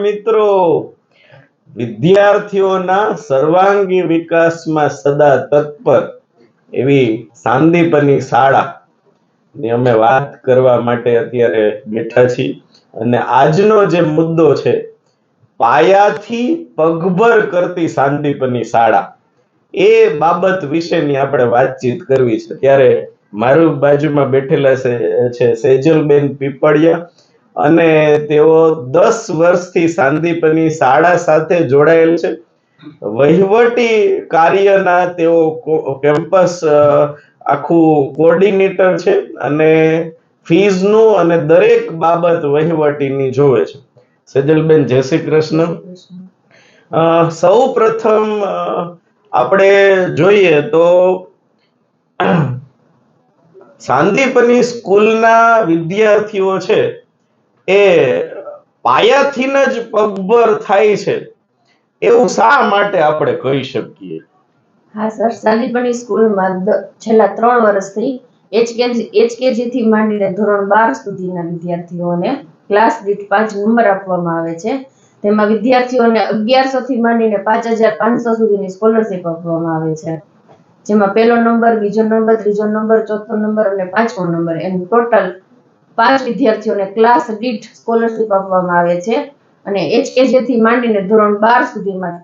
મિત્રો. વિદ્યાર્થીઓના સર્વાંગી વિકાસમાં સદા તત્પર એવી સાંદીપની શાળા ની અમે વાત કરવા માટે અત્યારે બેઠા છીએ. અને આજનો જે મુદ્દો છે, પાયાથી પગભર કરતી સાંદીપની શાળા. એ બાબત વિશેની આપણે વાતચીત કરવી છે. ત્યારે મારું બાજુમાં બેઠેલા છે સેજલબેન પીપળિયા અને તેઓ દસ વર્ષથી સાંદીપની શાળા સાથે જોડાયેલ છે. વહીવટી કાર્યના તેઓ કેમ્પસ આખું કોર્ડિનેટર છે અને ફીઝનું અને દરેક બાબત વહીવટીની જોવે છે. સેજલબેન, જય શ્રી કૃષ્ણ. સૌ પ્રથમ આપણે જોઈએ તો સાંદીપની સ્કૂલના વિદ્યાર્થીઓ છે એ પાયાથી જ પગભર થાય છે. એવું શા માટે આપણે કહી શકીએ? હા, સર સાંદીપની સ્કૂલમાં છેલ્લા ત્રણ વર્ષથી એચકેજી એચકેજી થી માંડીને ધોરણ બાર સુધીના વિદ્યાર્થીઓને ક્લાસ દીઠ પાંચ નંબર આપવામાં આવે છે. તેમાં વિદ્યાર્થીઓને અગિયારસો થી માંડીને પાંચ હજાર પાંચસો સુધીની સ્કોલરશીપ આપવામાં આવે છે. જેમાં પહેલો નંબર, બીજો નંબર, ત્રીજો નંબર, ચોથો નંબર અને પાંચમો નંબર એમ ટોટલ પાંચ વિદ્યાર્થીઓને ક્લાસ દીઠ સ્કોલરશીપ આપવામાં આવે છે અને એચકેજી થી માંડીને ધોરણ બાર સુધીમાં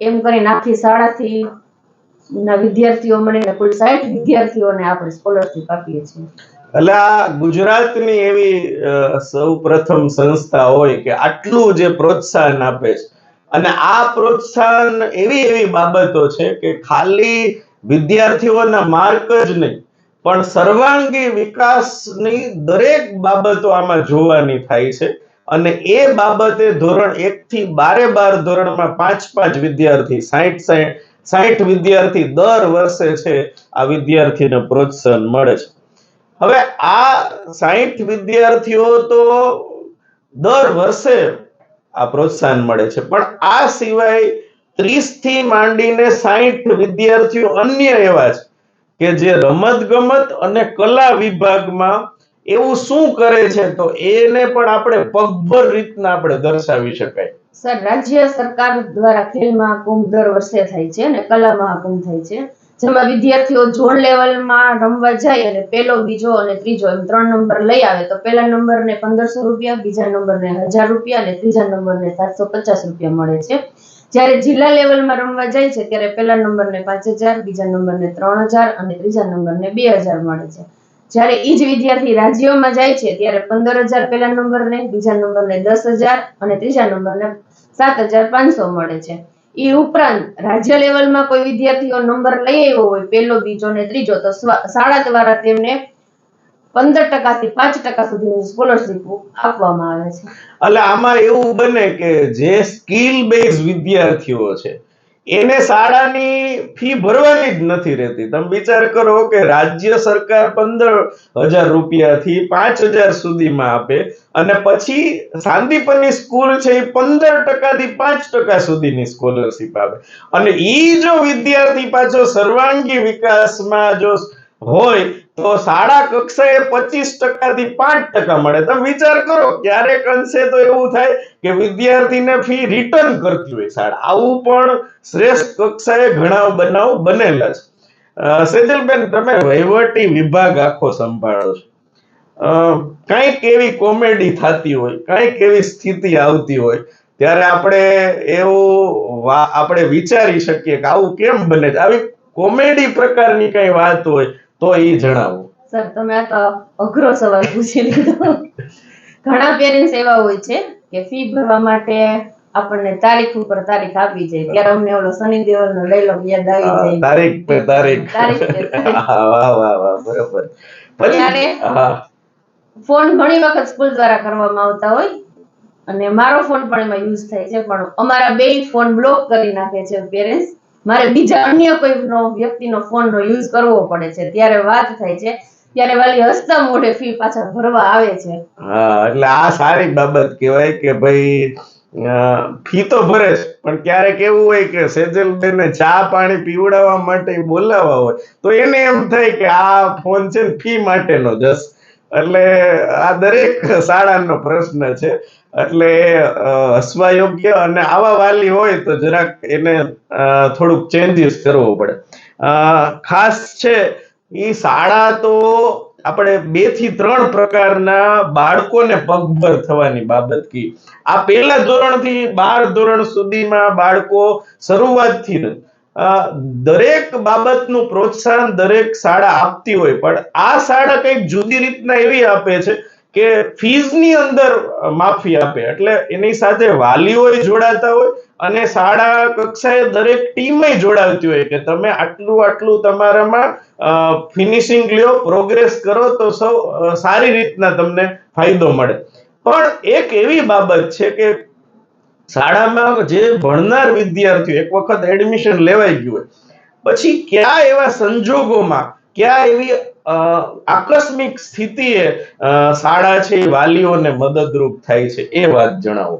એમ કરીને આખી શાળાથી વિદ્યાર્થીઓ મળીને કુલ સાઠ વિદ્યાર્થીઓને આપણે સ્કોલરશીપ આપીએ છીએ. એટલે આ ગુજરાતની એવી સૌ પ્રથમ સંસ્થા હોય કે આટલું જે પ્રોત્સાહન આપે છે, અને આ પ્રોત્સાહન એવી એવી બાબતો છે કે ખાલી વિદ્યાર્થીઓના માર્ક જ નહીં પણ સર્વાંગી વિકાસની દરેક બાબતો આમાં જોવાની થાય છે. અને એ બાબતે ધોરણ એક થી બારે બાર ધોરણમાં પાંચ પાંચ વિદ્યાર્થી સાહીઠ સાહીઠ વિદ્યાર્થી દર વર્ષે છે, આ વિદ્યાર્થીને પ્રોત્સાહન મળે છે. હવે આ સાહીઠ વિદ્યાર્થીઓ તો દર વર્ષે આ પ્રોત્સાહન મળે છે. પણ આ સિવાય ત્રીસથી માંડીને સાહીઠ વિદ્યાર્થીઓ અન્ય એવા છે. કે જે રમત ગમત અને કલા વિભાગમાં એવું શું કરે છે, તો એને પણ આપણે પગભર રીતના આપણે દર્શાવી શકાય. સર, રાજ્ય સરકાર દ્વારા ખેલ મહાકુંભ દર વર્ષે થાય છે અને કલા મહાકુંભ થાય છે, જેમાં વિદ્યાર્થીઓ ઝોન લેવલમાં રમવા જાય અને પહેલો બીજો અને ત્રીજો એમ ત્રણ નંબર લઈ આવે, તો પહેલા નંબરને પંદરસો રૂપિયા, બીજા નંબરને હજાર રૂપિયા અને ત્રીજા નંબરને સાતસો પચાસ રૂપિયા મળે છે. જ્યારે જિલ્લા લેવલમાં રમવા જાય છે, ત્યારે પહેલા નંબરને પાંચ હજાર, બીજા નંબરને ત્રણ હજાર અને ત્રીજા નંબરને બે હજાર મળે છે. જ્યારે ઈ જ વિદ્યાર્થી રાજ્યોમાં જાય છે, ત્યારે પંદર હજાર પહેલા નંબરને, બીજા નંબરને દસ હજાર અને ત્રીજા નંબરને સાત હજાર પાંચસો મળે છે. એ ઉપરાંત રાજ્ય લેવલમાં કોઈ વિદ્યાર્થીઓ નંબર લઈ આવ્યો હોય, પહેલો, બીજો ને ત્રીજો, તો શાળા દ્વારા તેમને પંદર ટકાથી પાંચ ટકા સુધીની સ્કોલરશીપ આપવામાં આવે છે. એટલે આમાં એવું બને કે જે સ્કિલ બેઝ વિદ્યાર્થીઓ છે, એને શાળાની ફી ભરવાની જ નથી રહેતી. તમે વિચાર કરો કે રાજ્ય સરકાર પંદર હજાર રૂપિયાથી પાંચ હજાર સુધીમાં આપે અને પછી સાંદીપની સ્કૂલ છે એ પંદર ટકાથી પાંચ ટકા સુધીની સ્કોલરશીપ આપે. અને એ જો વિદ્યાર્થી પાછો સર્વાંગી વિકાસમાં જો હોય તો શાળા કક્ષાએ પચીસ ટકાથી પાંચ ટકા મળે. તમે વિચાર કરો, ક્યારેક અંશે તો એવું થાય કે વિદ્યાર્થીને ફી રિટર્ન કરતી હોય શાળા. આવું પણ શ્રેષ્ઠ કક્ષાએ ઘણા બનાવ બનેલા છે. સેજલબેન, તમે વહીવટી વિભાગ આખો સંભાળો છો. કંઈક એવી કોમેડી થતી હોય, કંઈક એવી સ્થિતિ આવતી હોય, ત્યારે આપણે એવું આપણે વિચારી શકીએ કે આવું કેમ બને છે? આવી કોમેડી પ્રકારની કઈ વાત હોય તો એ જણાવો. સર તમે આ તો અઘરો સવાલ પૂછી લીધો. ઘણા પેરેન્ટ્સ એવા હોય છે કે ફી ભરવા માટે આપણને તારીખ ઉપર તારીખ આપી જાય. ત્યારે અમને ઓલો સની દેઓલનો ડાયલોગ યાદ આવી જાય. તારીખ પે તારીખ. તારીખ વાહ વાહ વાહ બરોબર. ત્યારે- ફોન ઘણી વખત સ્કૂલ દ્વારા કરવામાં આવતા હોય. અને મારો ફોન પણ એમાં યુઝ થાય છે પણ અમારા બે ફોન બ્લોક કરી નાખે છે પેરેન્ટ્સ. મારે બીજા અન્ય કોઈનો વ્યક્તિનો ફોનનો યુઝ કરવો પડે છે. ત્યારે વાત થાય છે, ત્યારે વાલી હસતા મોઢે ફી પાછા ભરવા આવે છે. હા, એટલે આ સારી બાબત કહેવાય કે ભાઈ ફી તો ભરે છે પણ ક્યારેક એવું હોય કે સેજલબેનને ચા પાણી પીવડાવવા માટે બોલાવવા હોય, તો એને એમ થાય કે આ ફોન છે ને ફી માટેનો જસ એટલે આ દરેક શાળાનો પ્રશ્ન છે. એટલે હસવા યોગ્ય અને આવા વાલી હોય તો જરાક એને થોડુંક ચેન્જીસ કરવો પડે. ખાસ છે એ શાળા તો આપણે બેથી ત્રણ પ્રકારના બાળકોને પગભર થવાની બાબત કી. આ પહેલા ધોરણથી બાર ધોરણ સુધીમાં બાળકો શરૂઆતથી દરેક બાબતનું પ્રોત્સાહન દરેક શાળા આપતી હોય, પણ આ શાળા કંઈક જુદી રીતના એવી આપે છે કે ફીઝની અંદર માફી આપે. એટલે એની સાથે વાલીઓય જોડાતા હોય અને શાળા કક્ષાએ દરેક ટીમે જોડાવતી હોય કે તમે આટલું આટલું તમારામાં ફિનિશિંગ લ્યો, પ્રોગ્રેસ કરો તો સૌ સારી રીતના તમને ફાયદો મળે. પણ એક એવી બાબત છે કે શાળામાં જે ભણનાર વિદ્યાર્થીઓ એક વખત એડમિશન લેવાઈ ગયું હોય, પછી કયા એવા સંજોગોમાં, કયા એવી આકસ્મિક સ્થિતિએ શાળા છે વાલીઓને મદદરૂપ થાય છે એ વાત જણાવો.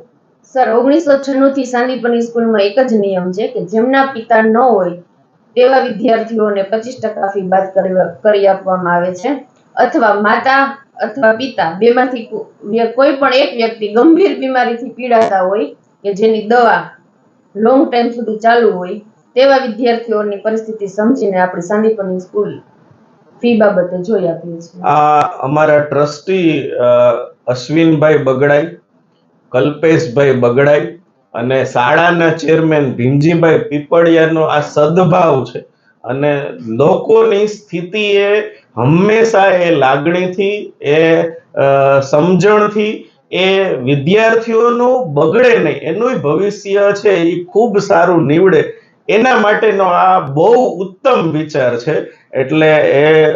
સર, ઓગણીસો છન્નું થી સાંદીપની સ્કૂલમાં એક જ નિયમ છે કે જેમના પિતા ન હોય, તેવા વિદ્યાર્થીઓને પચીસ ટકા ફી બાદ કરી આપવામાં આવે છે. અથવા માતા અથવા પિતા બેમાંથી કોઈ પણ એક વ્યક્તિ ગંભીર બીમારીથી પીડાતા હોય કે જેની દવા લોંગ ટાઈમ સુધી ચાલુ હોય, તેવા વિદ્યાર્થીઓની પરિસ્થિતિ સમજીને આપણે સાંદીપની સ્કૂલ ફી બાબતે જોઈ આપીએ છીએ. આ અમારા ટ્રસ્ટી અશ્વિનભાઈ બગડાઈ, કલ્પેશભાઈ બગડાઈ અને શાળાના ચેરમેન ભીમજીભાઈ પીપળિયાનો આ સદભાવ છે. અને લોકોની સ્થિતિ એ હંમેશા એ લાગણીથી, એ સમજણથી એ વિદ્યાર્થીઓનું બગડે નહીં. એનું ભવિષ્ય છે એ ખૂબ સારું નીવડે. એના માટેનો આ બહુ ઉત્તમ વિચાર છે. એટલે એ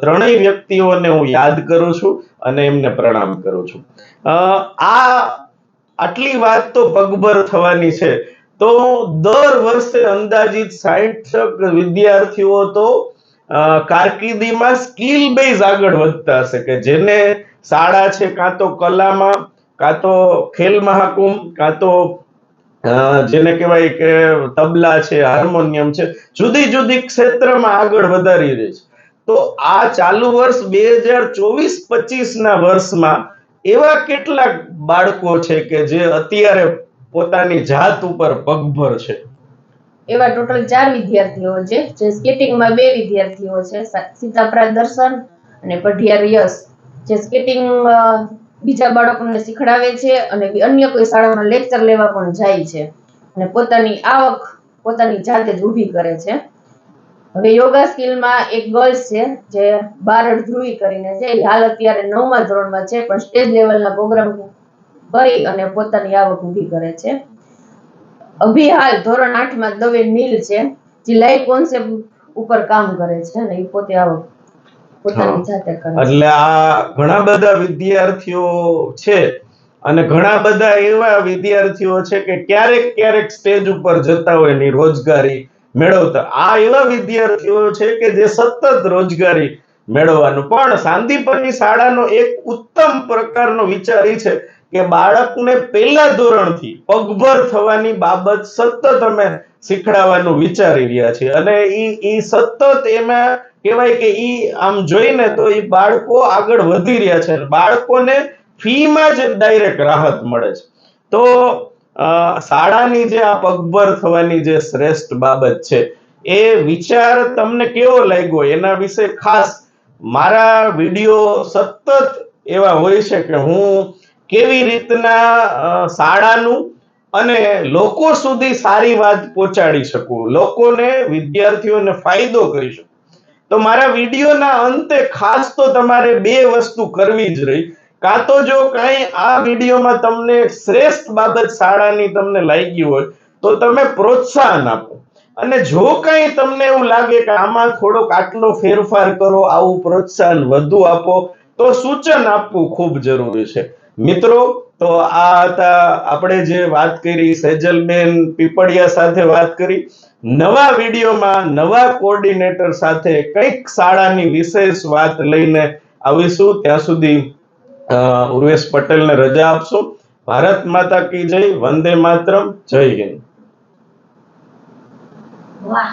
ત્રણેય વ્યક્તિઓને હું યાદ કરું છું અને એમને પ્રણામ કરું છું. આ આટલી વાત તો પગભર થવાની છે. તો દર વર્ષે અંદાજિત સાહીઠ વિદ્યાર્થીઓ તો કારકિર્દીમાં સ્કિલ બેઝ આગળ વધતા હશે કે જેને શાળા છે, કાં તો કલામાં, કાં તો ખેલ મહાકુંભ, કાં તો જેને કહેવાય કે તબલા છે, હાર્મોનિયમ છે, જુદી જુદી ક્ષેત્રમાં આગળ વધારી રહી છે. તો આ ચાલુ વર્ષ બે હજાર ચોવીસ પચીસ ના વર્ષમાં એવા કેટલાક બાળકો છે કે જે અત્યારે પોતાની જાત ઉપર પગભર છે. એવા ટોટલ ચાર વિદ્યાર્થીઓ છે, જે સ્કેટિંગમાં બે વિદ્યાર્થીઓ છે સીતાપ્રા દર્શન અને પઢિયાર યશ. જે સ્કેટિંગ બીજા બાળકોને શીખડાવે છે અને અન્ય કોઈ શાળામાં લેક્ચર લેવા પણ જાય છે. અને પોતાની આવક પોતાની જાતે જ ઊભી કરે છે. હવે યોગા સ્કિલમાં એક ગર્લ્સ છે, જે બારડ ધ્રુવી કરીને છે હાલ અત્યારે નવમા ધોરણમાં છે, પણ સ્ટેજ લેવલના પ્રોગ્રામ કરી અને પોતાની આવક ઊભી કરે છે. અભી હાલ ધોરણ આઠમાં દવે નીલ છે જે લાઈવ કોન્સેપ્ટ ઉપર કામ કરે છે અને એ પોતે આવો પોતાની જાતે કરે. એટલે આ ઘણા બધા વિદ્યાર્થીઓ છે અને ઘણા બધા એવા વિદ્યાર્થીઓ છે કે ક્યારેક ક્યારેક સ્ટેજ ઉપર જતા હોય એની રોજગારી મેળવતા. આ એવા વિદ્યાર્થીઓ છે કે જે સતત રોજગારી મેળવવાનું. પણ સાંદીપની શાળાનો એક ઉત્તમ પ્રકારનો વિચાર એ છે કે બાળકને પહેલા ધોરણથી પગભર થવાની બાબત સતત અમે શીખડાવવાનું વિચારી રહ્યા છીએ. અને ઈ ઈ સતત એમાં કહેવાય કે ઈ આમ જોઈને તો ઈ બાળકો આગળ વધી રહ્યા છે બાળકોને ફીમાં જ ડાયરેક્ટ રાહત મળે છે. તો શાળાની જે આ પગભર થવાની જે શ્રેષ્ઠ બાબત છે, એ વિચાર તમને કેવો લાગ્યો? એના વિશે ખાસ મારા વીડિયો સતત એવા હોય છે કે હું કેવી રીતના શાળાનું અને લોકો સુધી સારી વાત પહોંચાડી શકું, લોકોને, વિદ્યાર્થીઓને ફાયદો કરી શકું. તો મારા વિડીયોના અંતે ખાસ તો તમારે બે વસ્તુ કરવી જ રહી. કાં તો જો કાંઈ આ વિડીયોમાં તમને શ્રેષ્ઠ બાબત શાળાની તમને લાગી હોય, તો તમે પ્રોત્સાહન આપો. અને જો કાંઈ તમને એવું લાગે કે આમાં થોડોક આટલો ફેરફાર કરો, આવું પ્રોત્સાહન વધુ આપો, તો સૂચન આપવું ખૂબ જરૂરી છે. મિત્રો, તો આ હતા આપણે જે વાત કરી, સેજલબેન પીપળિયા સાથે વાત કરી. નવા વિડીયોમાં નવા કોર્ડિનેટર સાથે કંઈક શાળાની વિશેષ વાત લઈને આવીશું. ત્યાં સુધી ઉર્વેશ પટેલને રજા આપશો. ભારત માતા કી જય, વંદે માતરમ. જય હિન્દ. વાહ.